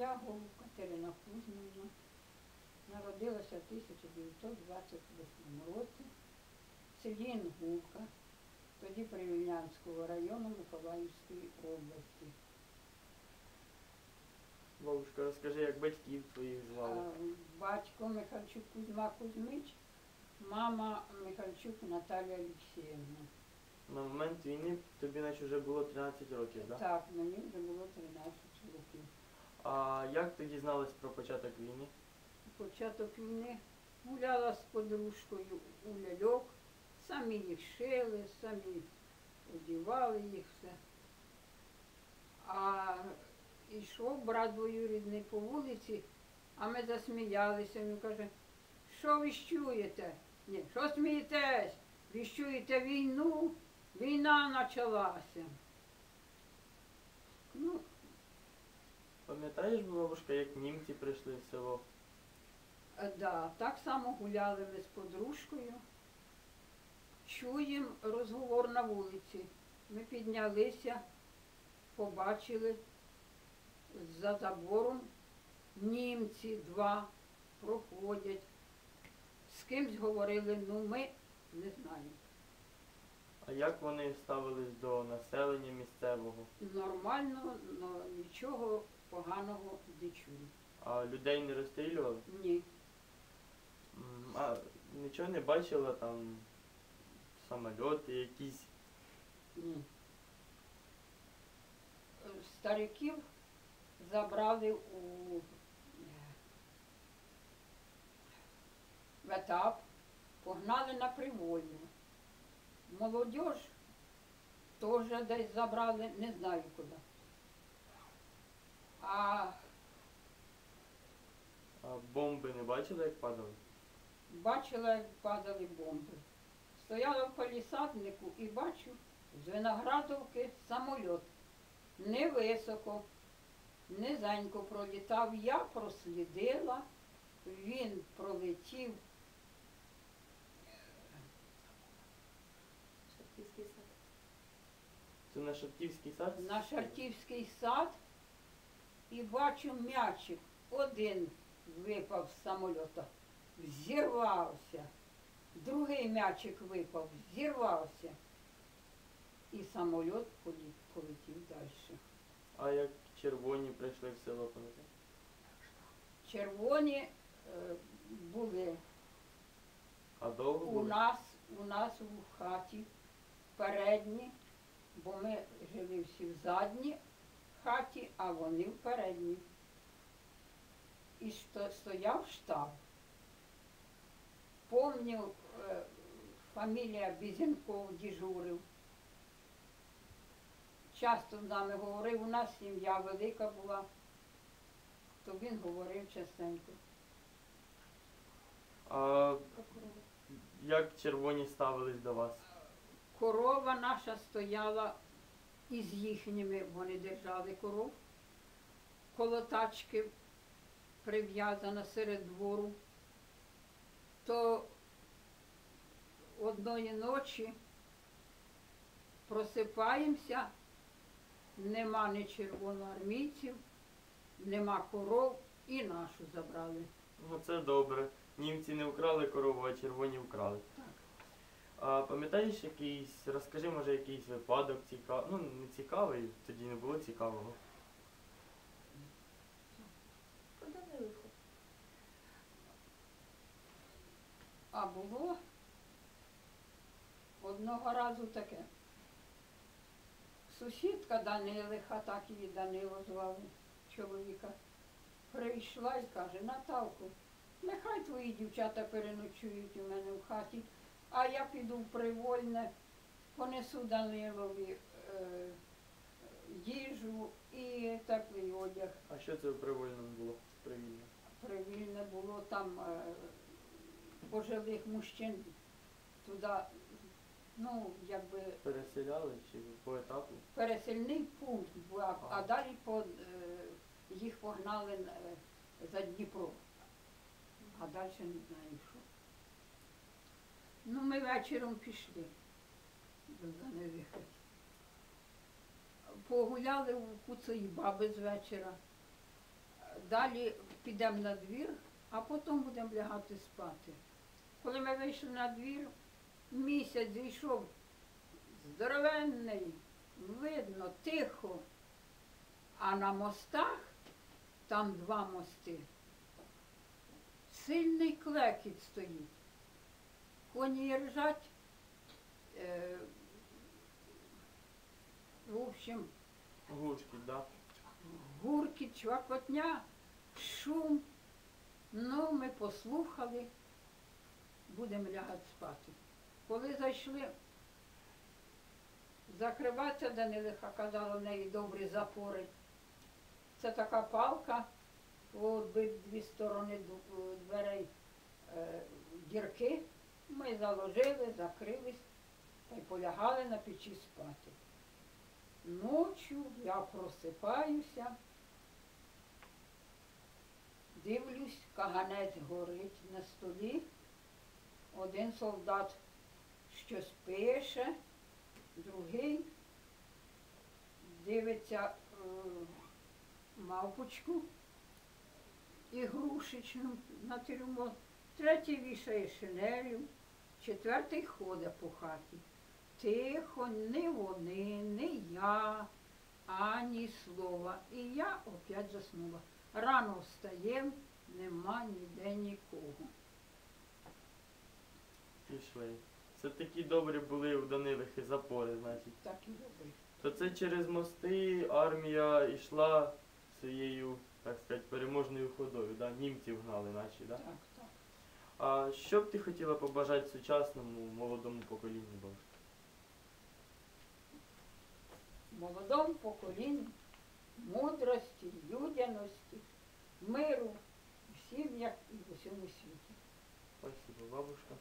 Тягова Катерина Кузьмівна. Народилася в 1928 році в селі Інгулка, тоді Привільнянського району Миколаївської області. Бабушка, розкажи, як батьків твоїх звали. А, Батько Михальчук Кузьма Кузьмич, мама Михальчук Наталія Олексіївна. На момент війни тобі наче вже було 13 років, так? Так, мені вже було 13 років. А як ти дізналась про початок війни? Початок війни гуляла з подружкою у ляльок, самі їх шили, самі одівали їх все. А йшов брат двоюрідний по вулиці, а ми засміялися. Він каже, що ви щуєте? Ні, що смієтесь? Ви щуєте війну, війна почалася. Ну, Пам'ятаєш, бабушка, як німці прийшли в село? Е, Да, так само гуляли ми з подружкою. Чуємо розговор на вулиці. Ми піднялися, побачили за забором німці два проходять. З кимсь говорили, ну ми не знаємо. А як вони ставились до населення місцевого? Нормально, но нічого поганого не чую. А людей не розстрілювали? Ні. М, А нічого не бачила там самольоти якісь. Ні. Е, Стариків забрали у е, в етап, погнали на привольну. Молодіж теж десь забрали, не знаю куди. А А бомби не бачила, як падали? бачила, як падали бомби. Стояла в палісаднику і бачу з виноградовки самольот. Невисоко, низенько пролітав. Я прослідила, він пролетів сад. Це на Шаптівський сад? на Шартівський сад і бачу м'ячик. Один випав з самольота, взірвався. Другий м'ячик випав, взірвався. І самольот полі- полетів далі. А як червоні прийшли в село, пам'ятаєш? Червоні е, були А довго у були? нас, у нас у хаті передні, бо ми жили всі в задній хаті, а вони в передній. І сто- стояв штаб. Помню, е, фамілія Бізенков дежурив. Часто з нами говорив, у нас сім'я велика була, то він говорив частенько. А як червоні ставились до вас? Корова наша стояла із їхніми, вони держали коров. Коло тачки прив'язана серед двору. То одної ночі просипаємося, нема ні червоноармійців, нема коров і нашу забрали. Ну це добре. Німці не вкрали корову, а червоні вкрали. Так. А пам'ятаєш якийсь, розкажи, може, якийсь випадок цікавий, ну не цікавий, тоді не було цікавого. А було одного разу таке. Сусідка Данилиха, так її Данило звали чоловіка, прийшла і каже, Наталку, нехай твої дівчата переночують у мене в хаті, а я піду в привольне, понесу Данилові е, їжу і теплий одяг. А що це в привольному було? Привільно. Привільне було там е, пожилих мужчин туди, ну, якби Переселяли чи по етапу? пересильний пункт був, а, а далі по, е, їх погнали е, за Дніпро. А далі не знаю що. Ну, ми вечором пішли до Данилиха. Погуляли у куцої баби з вечора. далі підемо на двір, а потім будемо лягати спати. Коли ми вийшли на двір, місяць зійшов здоровенний, видно, тихо. А на мостах, там два мости, сильний клекіт стоїть. Коні ржать. Е, в общем, Гучки, да? гуркіт, чвакотня, шум. Ну, ми послухали, будемо лягати спати. Коли зайшли закриватися, Данилиха казала, в неї добрі запори. Це така палка, в обидві сторони дверей е, дірки. Ми заложили, закрились та полягали на печі спати. Ночью я просипаюся, дивлюсь, каганець горить на столі. Один солдат щось пише, другий дивиться е, мавпочку ігрушечну на трюмо, третій вішає шинелю, четвертий ходить по хаті. Тихо, ні вони, ні я, ані слова. І я опять заснула. Рано встаєм, нема ніде нікого. Пішли. Це такі добрі були у Данилихи запори, значить. Так і робив. То це через мости армія йшла своєю, так сказати, переможною ходою, да? німців гнали наші, да? Так, так. А що б ти хотіла побажати сучасному молодому поколінню, бабушка? Молодому поколінню мудрості, людяності, миру в сім'ях і в усьому світі. Спасибо, бабушка.